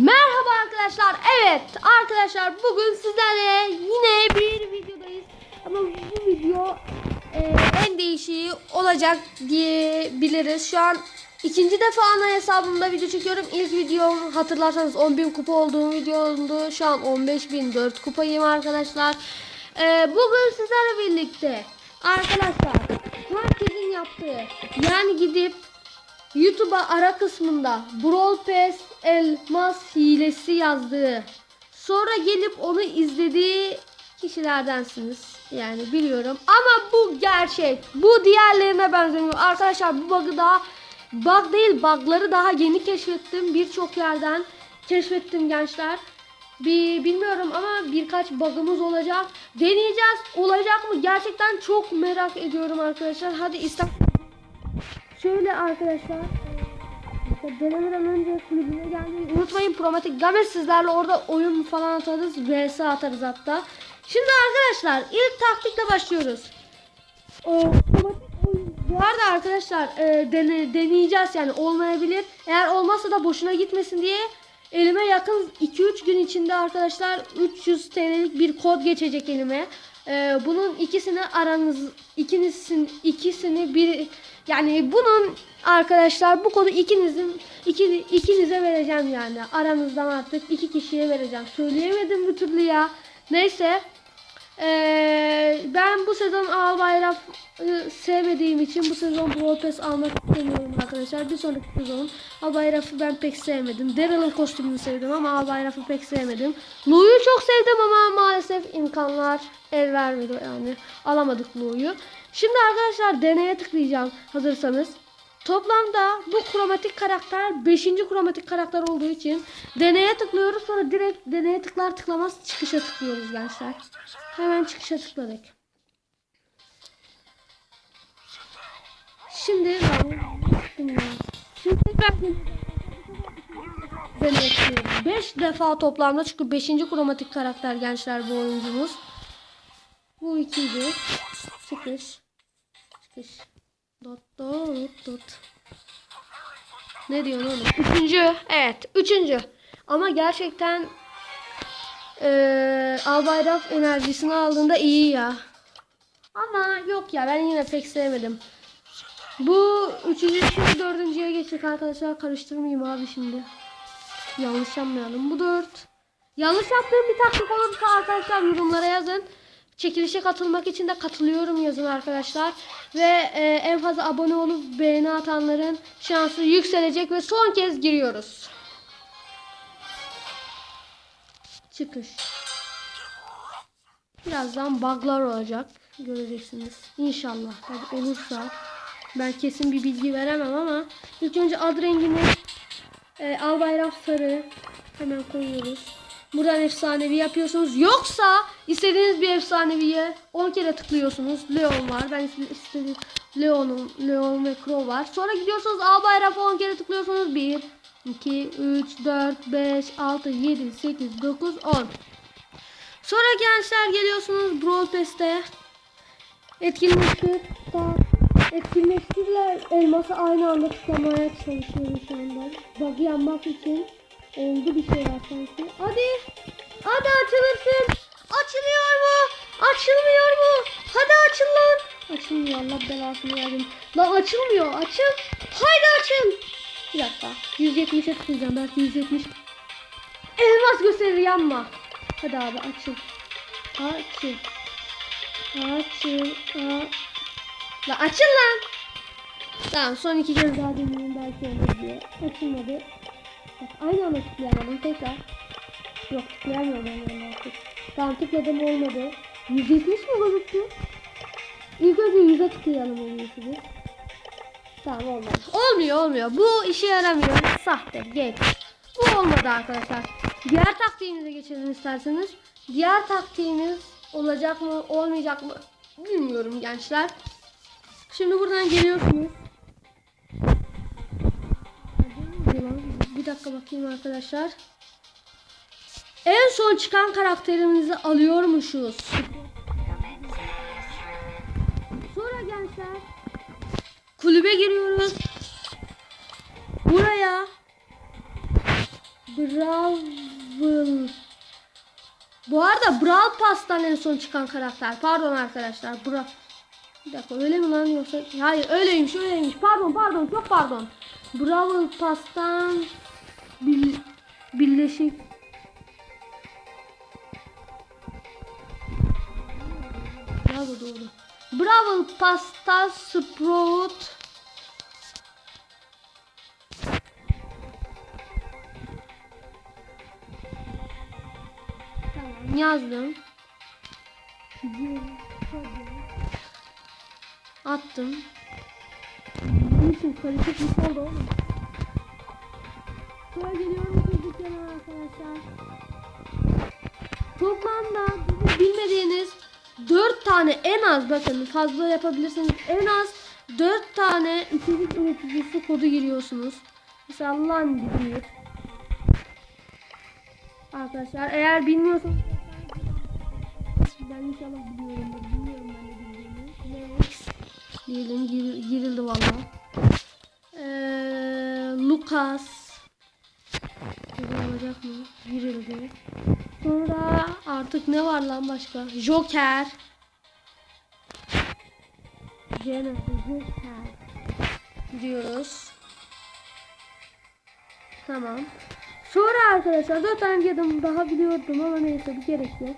Merhaba arkadaşlar. Evet arkadaşlar bugün sizlerle yine bir videodayız. Ama bu video e, en değişiği olacak diyebiliriz. Şu an ikinci defa ana hesabımda video çekiyorum. İlk videom hatırlarsanız 10.000 kupa olduğum videomdu. Şu an 15.004 kupayım arkadaşlar. E, bugün sizlerle birlikte arkadaşlar herkesin yaptığı yani gidip YouTube'a ara kısmında Brawl Pass elmas hilesi yazdığı sonra gelip onu izlediği kişilerdensiniz. Yani biliyorum ama bu gerçek. Bu diğerlerine benzemiyor. Arkadaşlar bu bug'ı daha bug değil bug'ları daha yeni keşfettim. Birçok yerden keşfettim gençler. Bir bilmiyorum ama birkaç bug'ımız olacak. Deneyeceğiz. Olacak mı? Gerçekten çok merak ediyorum arkadaşlar. Hadi isterseniz Şöyle arkadaşlar. Denemeden önce kulübüne gelmeyi unutmayın. Promatik Games sizlerle orada oyun falan atarız. VS atarız hatta. Şimdi arkadaşlar ilk taktikle başlıyoruz. O, Bu arada arkadaşlar e, dene- deneyeceğiz yani olmayabilir. Eğer olmazsa da boşuna gitmesin diye elime yakın 2-3 gün içinde arkadaşlar 300 TL'lik bir kod geçecek elime. E, bunun ikisini aranız ikinizin ikisini bir yani bunun arkadaşlar bu kodu ikinizin iki, ikinize vereceğim yani. Aranızdan artık iki kişiye vereceğim. Söyleyemedim bir türlü ya. Neyse. Ee, ben bu sezon Al sevmediğim için bu sezon Brawl Pass almak istemiyorum arkadaşlar. Bir sonraki sezon Al Bayrak'ı ben pek sevmedim. Daryl'ın kostümünü sevdim ama Al Bayrak'ı pek sevmedim. Lu'yu çok sevdim ama maalesef imkanlar el vermedi yani. Alamadık Lu'yu. Şimdi arkadaşlar deneye tıklayacağım hazırsanız. Toplamda bu kromatik karakter 5. kromatik karakter olduğu için deneye tıklıyoruz sonra direkt deneye tıklar tıklamaz çıkışa tıklıyoruz gençler. Hemen çıkışa tıkladık. Şimdi Şimdi tıklıyoruz. 5 defa toplamda çünkü 5. kromatik karakter gençler bu oyuncumuz. Bu ikiydi. Çıkış. Çıkış. Dot dot dot. Ne diyorsun oğlum? Üçüncü. Evet. Üçüncü. Ama gerçekten eee Albayraf enerjisini aldığında iyi ya. Ama yok ya ben yine pek sevmedim. Bu üçüncü şimdi dördüncüye geçtik arkadaşlar. Karıştırmayayım abi şimdi. Yanlış yapmayalım. Bu dört. Yanlış yaptığım bir taktik olursa arkadaşlar yorumlara yazın. Çekilişe katılmak için de katılıyorum yazın arkadaşlar. Ve e, en fazla abone olup beğeni atanların şansı yükselecek ve son kez giriyoruz. Çıkış. Birazdan bug'lar olacak. Göreceksiniz. İnşallah. Tabii olursa. Ben kesin bir bilgi veremem ama ilk önce ad rengini e, al bayrak sarı hemen koyuyoruz. Buradan efsanevi yapıyorsunuz. Yoksa istediğiniz bir efsaneviye 10 kere tıklıyorsunuz. Leon var. Ben ist- istediğim Leon'um, Leon ve Crow var. Sonra gidiyorsunuz A bayrağı 10 kere tıklıyorsunuz. 1 2 3 4 5 6 7 8 9 10. Sonra gençler geliyorsunuz Brawl Pass'te. Etkinleştir. Etkinleştirler elması aynı anda tıklamaya çalışıyorum şu anda. Bug yanmak için oldu bir şeyler sanki. Hadi. Hadi açılırsın. Açılıyor mu? Açılmıyor mu? Hadi açıl lan. Açılmıyor Allah belasını verdim. Lan açılmıyor. Açıl. Haydi açıl. Bir dakika. 170'e tıklayacağım. Belki 170. Elmas gösterir yanma. Hadi abi açıl. Açıl. Açıl. Açıl. La açıl lan. Tamam son iki kez daha deneyeyim belki olur diye. Açılmadı. Aynı anda tıklayamadım tekrar. Yok tıklayamıyorum anda artık. Tamam tıkladım olmadı. 170 mi gözüktü? İlk önce 100'e tıklayalım en iyisi bir. Tamam olmadı. Olmuyor olmuyor. Bu işe yaramıyor. Sahte. Geç. Bu olmadı arkadaşlar. Diğer taktiğimize geçelim isterseniz. Diğer taktiğimiz olacak mı olmayacak mı bilmiyorum gençler. Şimdi buradan geliyorsunuz. Bir dakika bakayım arkadaşlar. En son çıkan karakterimizi alıyormuşuz. Sonra gençler kulübe giriyoruz. Buraya Brawl. Bu arada Brawl Pass'tan en son çıkan karakter. Pardon arkadaşlar. Bra bir dakika öyle mi lan yoksa? Hayır öyleymiş öyleymiş. Pardon pardon çok pardon. Brawl Pass'tan bil, birleşik Bravo doğru. Bravo Pasta Sprout. Tamam yazdım. Attım. Niçin karışık bir şey oldu oğlum? Sonra geliyorum ki dükkana arkadaşlar. Toplamda bilmediğiniz 4 tane en az bakın fazla yapabilirsiniz en az 4 tane içerik üreticisi kodu giriyorsunuz. Mesela lan bir. Arkadaşlar eğer bilmiyorsanız ben inşallah biliyorumdur. Bilmiyorum ben de bildiğimi. Diyelim gir, girildi valla. Ee, Lucas Güzel olacak mı? Girildi. Sonra artık ne var lan başka? Joker. Jennifer Joker. Diyoruz. Tamam. Sonra arkadaşlar 4 tane yedim daha biliyordum ama neyse bir gerek yok.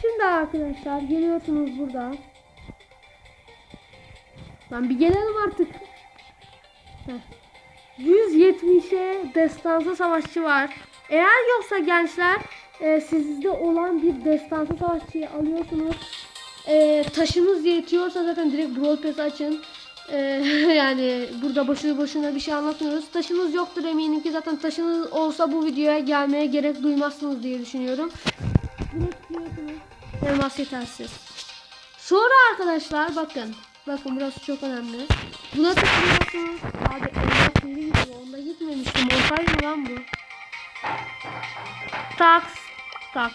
Şimdi arkadaşlar geliyorsunuz burada. Lan bir gelelim artık. Heh. 170'e destansı savaşçı var. Eğer yoksa gençler e, sizde olan bir destansı savaşçıyı alıyorsunuz. E, taşınız yetiyorsa zaten direkt Brawl Pass açın. E, yani burada boşuna boşuna bir şey anlatmıyoruz. Taşınız yoktur eminim ki zaten taşınız olsa bu videoya gelmeye gerek duymazsınız diye düşünüyorum. Direkt giriyorsunuz. Elmas yetersiz. Sonra arkadaşlar bakın. Bakın burası çok önemli. Buna tıklıyorsunuz. Abi elmas yeri gidiyor. Onda gitmemişti. Montaj mı lan bu? Tax. Tax.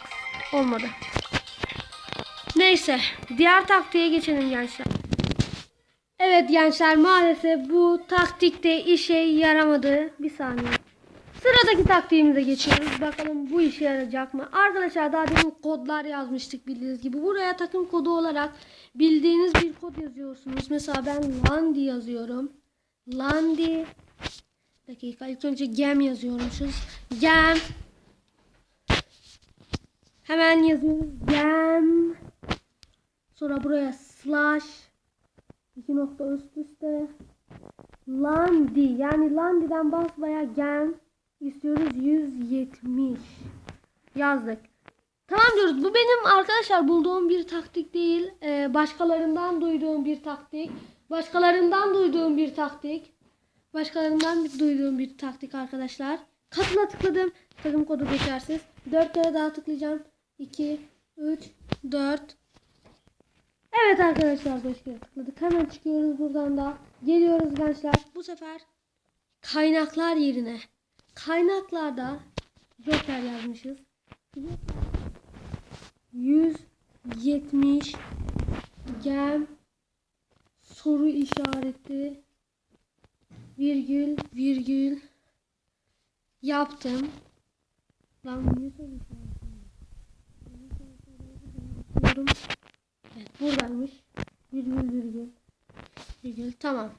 Olmadı. Neyse. Diğer taktiğe geçelim gençler. Evet gençler maalesef bu taktikte işe yaramadı. Bir saniye. Sıradaki taktiğimize geçiyoruz. Bakalım bu işe yarayacak mı? Arkadaşlar daha demin kodlar yazmıştık bildiğiniz gibi. Buraya takım kodu olarak bildiğiniz bir kod yazıyorsunuz. Mesela ben Landi yazıyorum. Landi. Dakika ilk önce gem yazıyormuşuz. Gem. Hemen yazıyoruz. Gem. Sonra buraya slash. iki nokta üst üste. Landi. Yani Landi'den basbaya gem istiyoruz 170 yazdık. Tamam diyoruz. Bu benim arkadaşlar bulduğum bir taktik değil. Ee, başkalarından duyduğum bir taktik. Başkalarından duyduğum bir taktik. Başkalarından duyduğum bir taktik arkadaşlar. Katıla tıkladım. Takım kodu geçersiz. 4 kere daha tıklayacağım. 2, 3, 4. Evet arkadaşlar 5 kere tıkladık. Hemen çıkıyoruz buradan da. Geliyoruz gençler. Bu sefer kaynaklar yerine. Kaynaklarda Joker yazmışız. 170 gem soru işareti virgül virgül yaptım. Lan niye soru işareti? Evet buradaymış. Virgül virgül. Virgül tamam.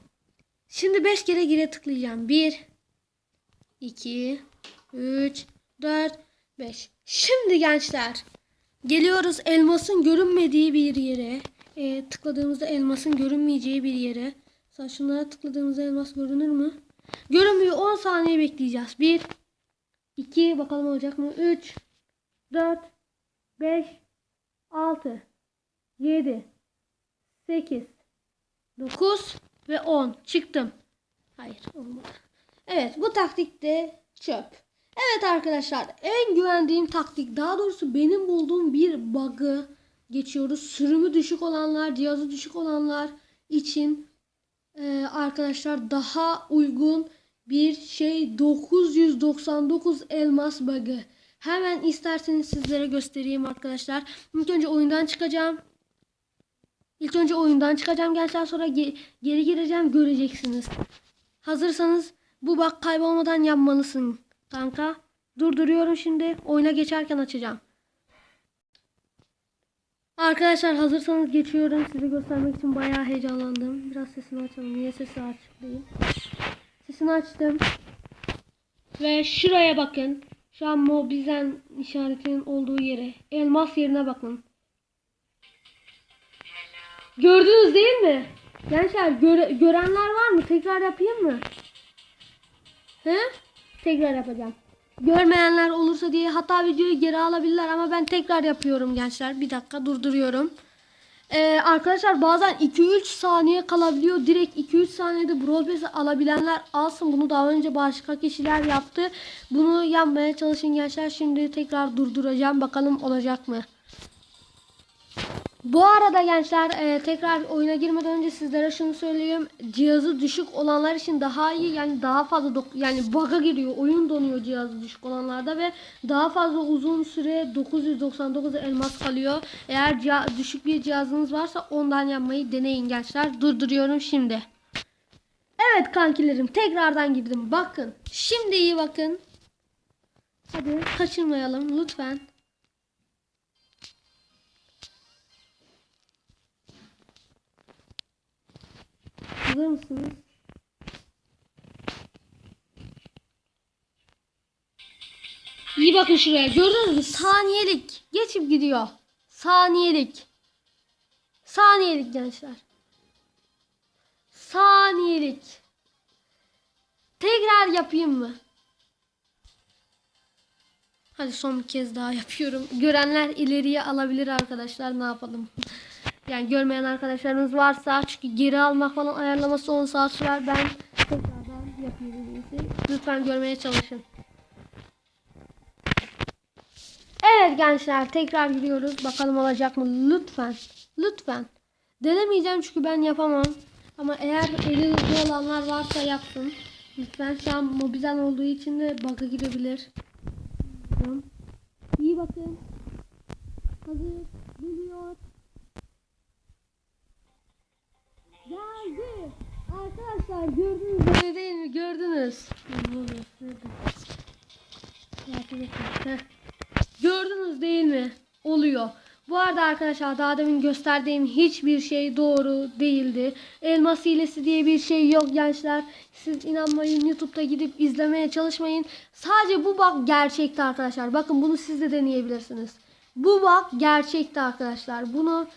Şimdi 5 kere gire tıklayacağım. 1 2 3 4 5 Şimdi gençler geliyoruz elmasın görünmediği bir yere. E, tıkladığımızda elmasın görünmeyeceği bir yere. Mesela şunlara tıkladığımızda elmas görünür mü? Görünmüyor. 10 saniye bekleyeceğiz. 1 2 bakalım olacak mı? 3 4 5 6 7 8 9 ve 10 çıktım. Hayır olmadı. Evet bu taktik de çöp. Evet arkadaşlar en güvendiğim taktik daha doğrusu benim bulduğum bir bug'ı geçiyoruz. Sürümü düşük olanlar, cihazı düşük olanlar için e, arkadaşlar daha uygun bir şey 999 elmas bug'ı. Hemen isterseniz sizlere göstereyim arkadaşlar. İlk önce oyundan çıkacağım. İlk önce oyundan çıkacağım gençler sonra ge- geri gireceğim göreceksiniz. Hazırsanız bu bak kaybolmadan yapmalısın kanka. Durduruyorum şimdi. Oyuna geçerken açacağım. Arkadaşlar hazırsanız geçiyorum. Size göstermek için bayağı heyecanlandım. Biraz sesini açalım. Niye sesi açık değil? Sesini açtım. Ve şuraya bakın. Şu an Mobizen işaretinin olduğu yere. Elmas yerine bakın. Gördünüz değil mi? Gençler göre- görenler var mı? Tekrar yapayım mı? He? Tekrar yapacağım. Görmeyenler olursa diye hatta videoyu geri alabilirler ama ben tekrar yapıyorum gençler. Bir dakika durduruyorum. Ee, arkadaşlar bazen 2-3 saniye kalabiliyor. Direkt 2-3 saniyede Brawl Pass'i alabilenler alsın. Bunu daha önce başka kişiler yaptı. Bunu yapmaya çalışın gençler. Şimdi tekrar durduracağım. Bakalım olacak mı? Bu arada gençler e, tekrar oyuna girmeden önce sizlere şunu söyleyeyim. Cihazı düşük olanlar için daha iyi yani daha fazla yani bug'a giriyor. Oyun donuyor cihazı düşük olanlarda ve daha fazla uzun süre 999 elmas kalıyor. Eğer düşük bir cihazınız varsa ondan yapmayı deneyin gençler. Durduruyorum şimdi. Evet kankilerim tekrardan girdim. Bakın. Şimdi iyi bakın. Hadi kaçırmayalım lütfen. Hazır mısınız? İyi bakın şuraya. Gördünüz mü? Saniyelik. Geçip gidiyor. Saniyelik. Saniyelik gençler. Saniyelik. Tekrar yapayım mı? Hadi son bir kez daha yapıyorum. Görenler ileriye alabilir arkadaşlar. Ne yapalım? Yani görmeyen arkadaşlarınız varsa çünkü geri almak falan ayarlaması 10 saat sürer. Ben tekrardan yapayım. Lütfen görmeye çalışın. Evet gençler tekrar gidiyoruz. Bakalım olacak mı? Lütfen. Lütfen. Denemeyeceğim çünkü ben yapamam. Ama eğer eli hızlı olanlar varsa yapsın. Lütfen şu an mobizen olduğu için de bug'a girebilir. İyi bakın. Hazır. Geliyor. Geldi. Arkadaşlar gördünüz öyle değil mi? Gördünüz. Gördünüz değil mi? Oluyor. Bu arada arkadaşlar daha demin gösterdiğim hiçbir şey doğru değildi. Elmas hilesi diye bir şey yok gençler. Siz inanmayın YouTube'da gidip izlemeye çalışmayın. Sadece bu bak gerçekti arkadaşlar. Bakın bunu siz de deneyebilirsiniz. Bu bak gerçekti arkadaşlar. Bunu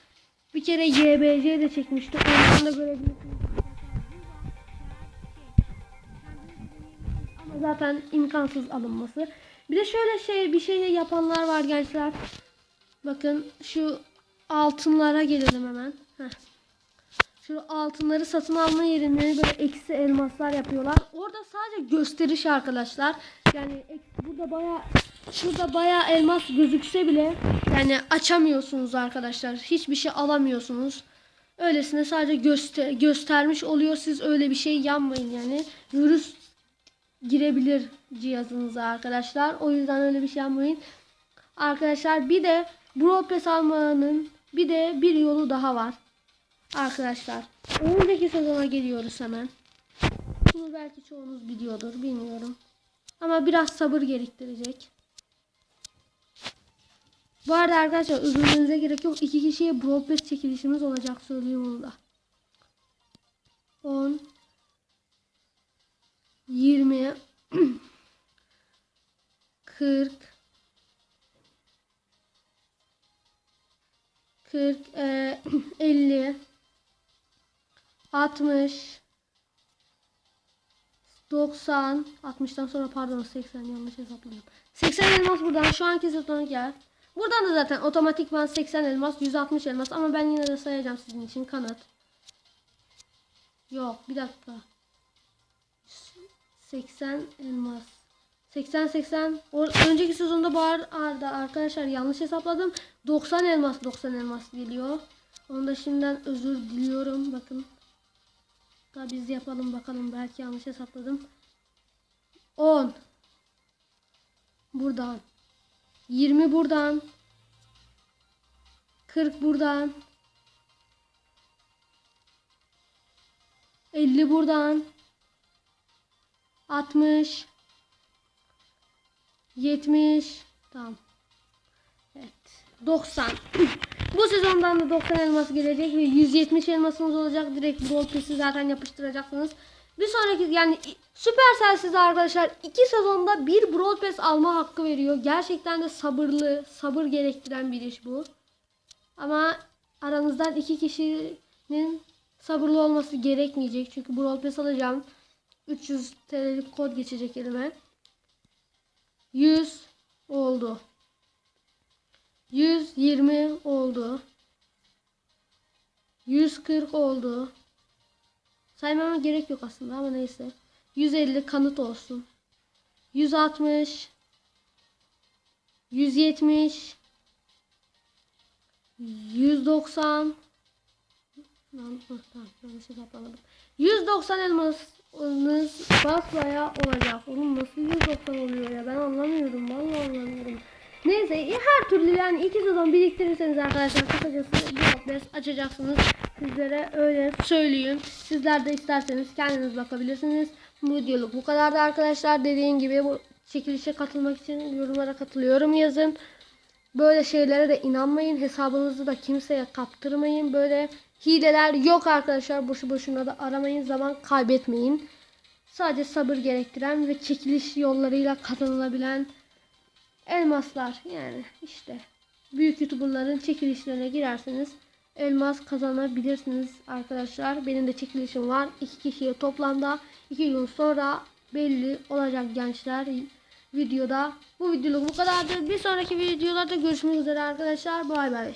bir kere YBC de çekmişti. Ondan da görebilirsiniz. Ama zaten imkansız alınması. Bir de şöyle şey bir şey yapanlar var gençler. Bakın şu altınlara gelelim hemen. Heh. Şu altınları satın alma yerine böyle eksi elmaslar yapıyorlar. Orada sadece gösteriş arkadaşlar. Yani burada baya şurada baya elmas gözükse bile yani açamıyorsunuz arkadaşlar. Hiçbir şey alamıyorsunuz. Öylesine sadece göster göstermiş oluyor. Siz öyle bir şey yapmayın yani. Virüs girebilir cihazınıza arkadaşlar. O yüzden öyle bir şey yapmayın. Arkadaşlar bir de Pass almanın bir de bir yolu daha var. Arkadaşlar. Önceki sezona geliyoruz hemen. Bunu belki çoğunuz biliyordur. Bilmiyorum. Ama biraz sabır gerektirecek. Bu arada arkadaşlar üzülmenize gerek yok. İki kişiye Pass çekilişimiz olacak. Söyleyeyim onu da. 10 20 40 40 e, 50 60 90 60'tan sonra pardon 80 yanlış hesapladım. 80 elmas buradan şu anki sezona gel. Buradan da zaten otomatikman 80 elmas 160 elmas ama ben yine de sayacağım sizin için kanat. Yok bir dakika. 80 elmas. 80 80 o, önceki sezonda bağır arda arkadaşlar yanlış hesapladım. 90 elmas 90 elmas geliyor. Onu da şimdiden özür diliyorum. Bakın. Da biz yapalım bakalım belki yanlış hesapladım. 10 buradan 20 buradan 40 buradan 50 buradan 60 70 tamam. Evet. 90. Bu sezondan da 90 elması gelecek ve 170 elmasınız olacak. Direkt Brawl Pass'i zaten yapıştıracaksınız. Bir sonraki yani Supercell size arkadaşlar 2 sezonda bir Brawl Pass alma hakkı veriyor. Gerçekten de sabırlı, sabır gerektiren bir iş bu. Ama aranızdan iki kişinin sabırlı olması gerekmeyecek. Çünkü Brawl Pass alacağım. 300 TL'lik kod geçecek elime. 100 oldu. 120 oldu. 140 oldu. Saymama gerek yok aslında ama neyse. 150 kanıt olsun. 160 170 190 Lan, dur, tamam, yanlış hesaplamadım. 190 elmasınız basbaya olacak. Oğlum nasıl 190 oluyor ya ben anlamıyorum vallahi anlamıyorum. Neyse her türlü yani iki sezon biriktirirseniz arkadaşlar kısacası bir adres açacaksınız. Sizlere öyle söyleyeyim. Sizler de isterseniz kendiniz bakabilirsiniz. Bu videoluk bu kadardı arkadaşlar. Dediğim gibi bu çekilişe katılmak için yorumlara katılıyorum yazın. Böyle şeylere de inanmayın. Hesabınızı da kimseye kaptırmayın. Böyle hileler yok arkadaşlar. Boşu boşuna da aramayın. Zaman kaybetmeyin. Sadece sabır gerektiren ve çekiliş yollarıyla kazanılabilen elmaslar. Yani işte büyük youtuberların çekilişlerine girerseniz elmas kazanabilirsiniz arkadaşlar. Benim de çekilişim var. İki kişiye toplamda iki gün sonra belli olacak gençler videoda. Bu videoluk bu kadardır. Bir sonraki videolarda görüşmek üzere arkadaşlar. Bay bay.